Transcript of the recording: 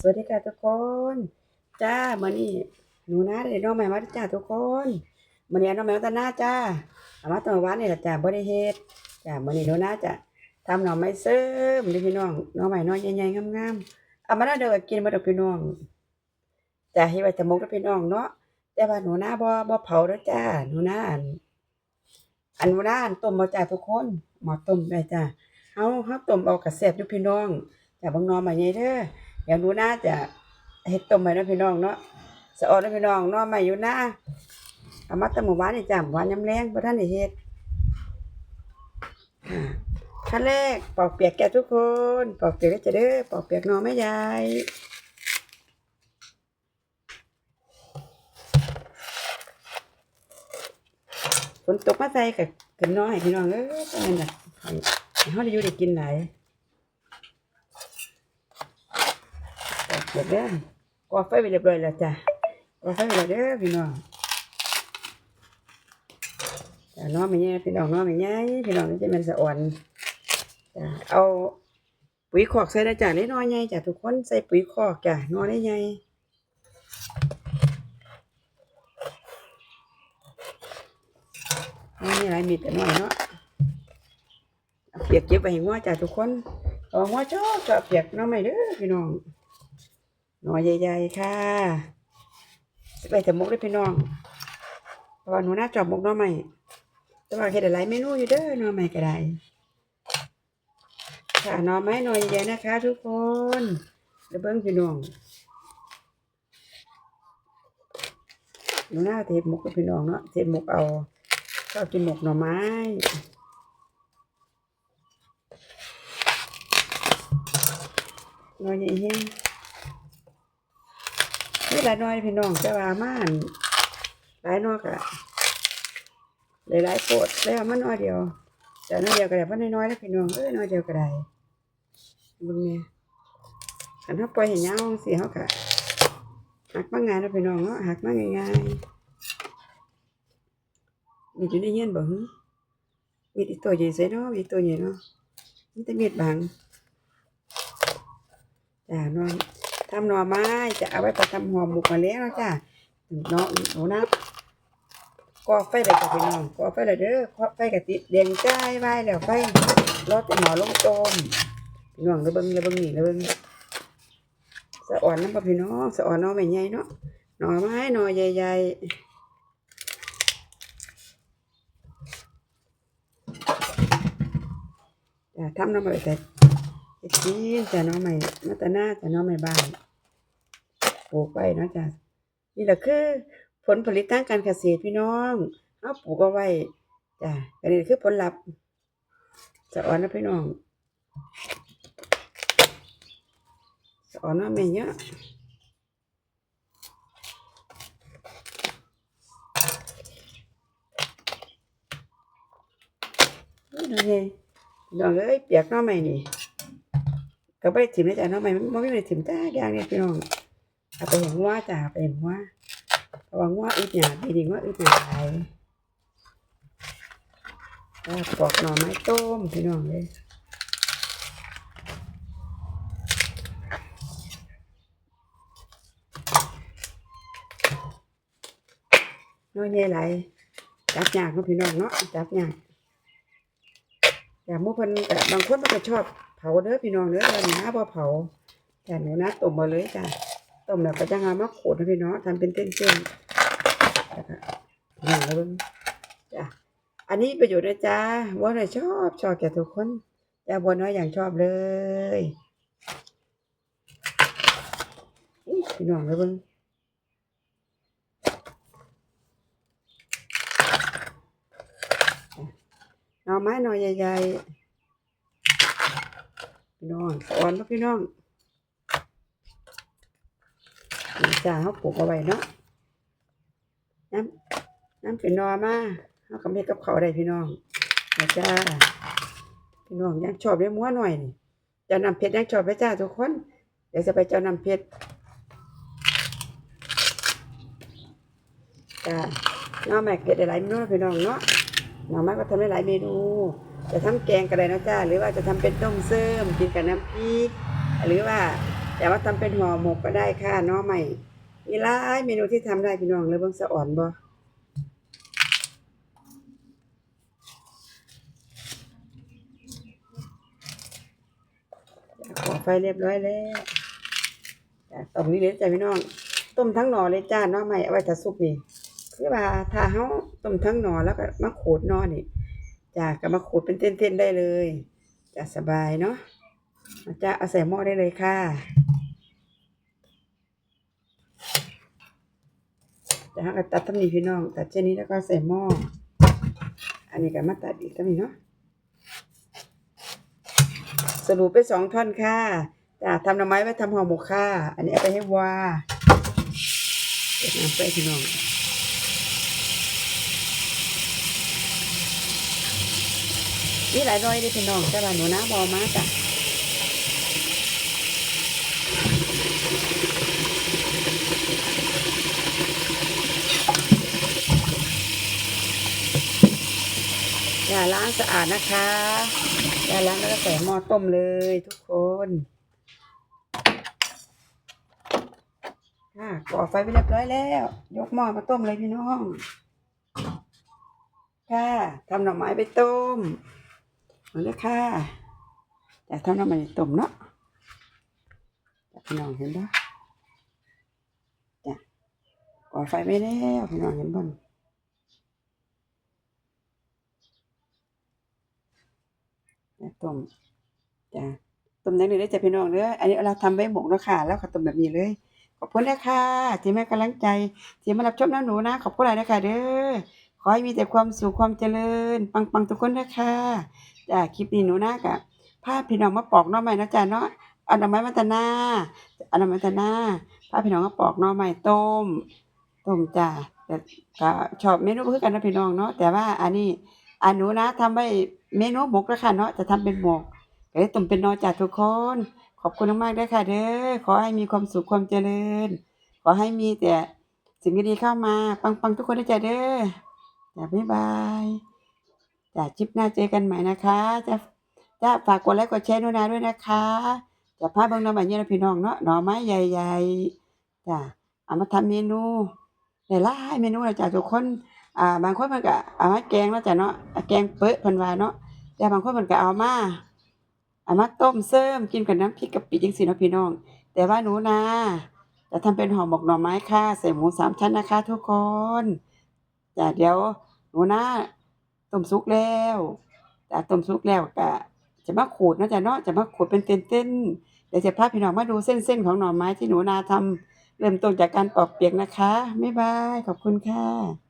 สวัสดีค่ะทุกคน จ้ามื้อนี้หนูนะได้น้องใหม่มาจ้าทุกคนมื้อนี้เอาน้องใหม่มาตะหน้าจ้าอามาตอนวันนี่ล่ะจ้าบ่ได้เฮ็ดจ้ามื้อนี้หนูนะจะทำหน่อไม้เสริมเด้อพี่น้องน่อไม้น้อยใหญ่ๆงามๆเอามาแล้เด้อกินบ่ดอกพี่น้องจ้าเฮ็ดไว้แต่มกเด้อพี่น้องเนาะแต่ว่าหนูนะบ่บ่เผาเด้อจ้าหนูนะอันอันหนูนะอันต้มบ่จ้าทุกคนหมอต้มได้จ้าเฮาเฮาต้มเอากระแซ่บอยู่พี่น้องจ้าบิ่งนอไม้ใหญ่เด้อ เดี๋ยวหนูน่าจะเฮ็ดต้มไว้นะพี่น้องเนาะสะออนนะพี่น้องเนาะไม่อยู่นะเอามาต่หมู่บ้านนี่จ้ะหมู่บ้านยำแรงบ่ทันได้เฮ็ดอ่าขั้นแรกปอกเปียกแก่ทุกคนปอกเปียกได้จะเด้อปอกเปียกน่อไม่ใหญ่ฝนตกมาใส่กับกันน้อยพี่น้องเอ้ยจังนั้นน่ะให้เฮาได้อยู่ได้กินหลาย เรียบร้อกอไฟไปเรียบร้อยแล้วจ้ะกอไฟไปแล้วเด้อพี่น้องจ้ะน้องไม่แย่พี่น้องน้องไม่แย่พี่น้องนี่จะเป็นสะอ่อนจ้ะเอาปุ๋ยคอกใส่ได้จ้ะนิดน้อยใหญ่จ้ะทุกคนใส่ปุ๋ยคอกจ้ะน้อยได้ใหญ่นี่มีอะไรมีแต่น้อยเนาะเปียกเก็บไปให้งัวจ้ะทุกคนเอางัวชอบชอบเปียกน้องไม่เด้อพี่น้อง หน่อใหญ่ๆค่ะสิไปแต่มุกได้พี่น้องเพราะว่าหนูน่าจอบมุกน้อใหม่แต่ว่าเฮ็ดหลายเมนูอยู่เด้อน้อใหม่ก็ได้ค่ะน่อไม้หน่อใหญ่ๆนะคะ ทุกคนเดี๋ยวเบิ่งพี่น้องหนูน่าเทปมุกกับพี่น้องเนาะเทปมุกเอาชอบกินหมกหน่อไม้หน่อใหญ่แฮง นี่หลายน้อยพี่น้องจะว่ามานหลายน้อยก็หลายหลายโปดแล้วมันน้อยเดียวแต่น้อยเดียวก็ได้เพราะน้อยๆแล้วพี่น้องเอ้ยน้อยเดียวก็ได้บิ่งเนี่ยคันถ้าปล่อยให้ยาวสิเฮาก็หักมางานแล้วพี่น้องเนาะหักมาง่ายๆมีอยู่ในเฮียนบ่หึมีอีตัวใหญ่ใส่เนาะมีตัวใหญ่เนาะมีแต่เม็ดบางจ้าน้อย ทำหน่อไม้จะเอาไว้ไปทำห่อหมกมาแล้วนะจ้ะเนาะหนูนะก่อไฟเลยจ้ะพี่น้องก่อไฟเลยเด้อกอไฟกะติเดียงใจายไว้แล้วไฟรอแต่หมอลงต้มพี่น้องระเบิงระเบิงนี่ระเบิงสะอ่อนน้ำปะพี่น้องสะอ่อนน้อไม่ใหญ่เนาะหน่อไม้หน่อใหญ่ๆจ้ะทำน้ำมันแต่ เฮ็ดกินจ้ะน้องใหม่มาแตหน้าจ้ะน้องใหม่บ้านปลูกไปเนะจ้ะนี่แหละคือ ผลผลิตทางการเกษตรพี่น้องเอาปลูกเอาไว้จ้ะอันนี้คือผลลัพธ์สะอ่อนนะพี่น้องสะอ่อนนะแม่เยอะดูไงพี่น้องเอ้ยเปียกน้องใหม่นี่ ก็ไปถิ่มได้จ้ะน้อใหม่มันไม่ได้ถิ่มจ้าอย่างนี้พี่น้องเอาไปเห็นว่าจ้าไปเห็นว่าเพระว่าว่าอึดหยาดดีๆว่าอึดหยาดไหลปอกหน่อไม้ต้มพี่น้องเลยน้อยใหญ่ไหลจับยากเนาะพี่น้องเนาะจับยากแต่มู่เพิ่นแต่บางคนมันก็ชอบ เผาเด้อพี่น้องเด้อหนูนะบ่เผาแต่หนูนะต้มมาเลยจ้ะต้มแล้วก็จะเอามาขูดให้พี่น้องทำเป็นเส้นๆแล้วก็นี่แล้จ้ะอันนี้ประโยชน์นะจ๊ะบัวน้อยชอบชอบแก่ทุกคนจ้าบัวน้อยอย่างชอบเลยอยพี่น้องแล้วเบิ่งหน่อไม้หน่อใหญ่ๆ พี่น้องอ่อนปะพี่น้องนี่จ้าเขาปลูกเอาไว้เนาะน้ำน้ำเป็นนอมาเขาก็เม็ดกับเขาวได้พี่น้องนะจ้าพี่น้องยังชอบได้มัวนหน่อยนี่จ้าน้ำเพชรยังชอบไหมจ้าทุกคน เดี๋ยวจะไปเจ้านำเพชรจ้าน้องแม่เก็ดได้หลายเมนูนพี่น้องเนาะน้องแม่ก็ทำได้หลายเมนู จะทำแกงก็ได้นะจ้าหรือว่าจะทำเป็นต้มเสริมกินกับน้ำพริก หรือว่าแต่ว่าทำเป็นห่อหมกก็ได้ค่ะน้อใหม่มีหลายเมนูที่ทำได้พี่น้องเลยเบิ่งสะอ่อนบ่ขอไฟเรียบร้อยแล้วต้มนี่เลยจ้ะพี่น้อง ต้มทั้งหน่อเลยจ้าน้อใหม่เอาไว้ถ้าซุปนี่คือว่าถ้าเฮาต้มทั้งหน่อแล้วก็มาขูดน่อนี่ จ้ะก็มาขูดเป็นเส้นๆได้เลยจ้ะสบายเนาะจ้ะเอาใส่หม้อได้เลยค่ะจะหักตัดทำนี้พี่น้องตัดเช่นนี้แล้วก็ใส่หม้ออันนี้ก็มาตัดอีกทำนี้เนาะสรุปไปสองท่อนค่ะจะทำหน่อไม้ไว้ทำห่อหมกค่ะ อันนี้เอาไปให้วาเก็บน้ำไปพี่น้อง นี่หลายร้อยเลยพี่น้องแต่ว่าหนูนะบอมาจ้ะอย่าล้างสะอาดนะคะอย่าล้างแล้วก็ใส่หม้อต้มเลยทุกคนค่ะก่อไฟไปเรียบร้อยแล้ว ยกหม้อมาต้มเลยพี่น้อง ค่ะทำหน่อไม้ไปต้ม เอาเลยค่ะจะทำหน่อไม้ต้มเนาะจ้ะพี่น้องเห็นปะจ้ะก่อไฟไปแล้วพี่น้องเห็นบ้างนะต้มจ้ะต้มได้เลยได้จ้ะพี่น้องเด้ออันนี้เราทำไว้หมกแล้วค่ะ แล้วก็ต้มแบบนี้เลยขอบคุณนะคะที่แม่กำลังใจที่มารับชมน้ำหนูนะ ขอบคุณหลายนะคะเด้อ ขอให้มีแต่ความสุขความเจริญ ปังปังๆทุกคนนะคะจ้ะคลิปนี้หนูนะกะพาพี่น้องมาปอกน่อไม้นะจ๊ะเนาะอาหน่อไม้มาตะนาอาหน่อไม้มาตะนาพาพี่น้องมาปอกน่อไม้ต้มต้มจ้ะแต่ก็ชอบเมนูคือกันนะพี่น้องเนาะแต่ว่าอันนี้อันหนูนะทำไว้เมนูหมกแล้วค่ะเนาะจะทำเป็นหมกก็เลยต้มเป็นนอจาทุกคน ขอบคุณมากๆด้วยค่ะเด้อขอให้มีความสุขความเจริญ ขอให้มีแต่สิ่งดีๆเข้ามาปังๆทุกคนด้วยจ้ะเด้อ จ้ะบ๊ายบายจ้ะคลิปหน้าเจอกันใหม่นะคะจะจะฝากกดไลค์กดแชร์นูนาด้วยนะคะจะพาเบิ่งหน้องใหม่เนี่ยพี่น้องเนาะหน่อไม้ใหญ่ๆจ้ะเอามาทำเมนูหลายๆเมนูเลยจ้ะทุกคนอ่าบางคนมันก็เอามาแกงเนาะจ้ะเนาะแกงเปื้อพิ่นวาเนาะแต่บางคนมันก็เอามาเอามาต้มเสริมกินกับน้ำพริกกะปิจังซี่เนาะพี่น้อง แต่ว่าหนูนาจะทำเป็นห่อหมกหน่อไม้ค่ะใส่หมูสามชั้นนะคะ ทุกคนจ้ะเดี๋ยว หนูนาต้มสุกแล้วแต่ต้มสุกแล้วก็จะมาขูดนะจ๊ะเนาะจะมาขูดเป็นเส้นๆเดี๋ยวจะพาพี่น้องมาดูเส้นๆของหน่อไม้ที่หนูนาทำเริ่มต้นจากการปอกเปียกนะคะบ๊ายบายขอบคุณค่ะ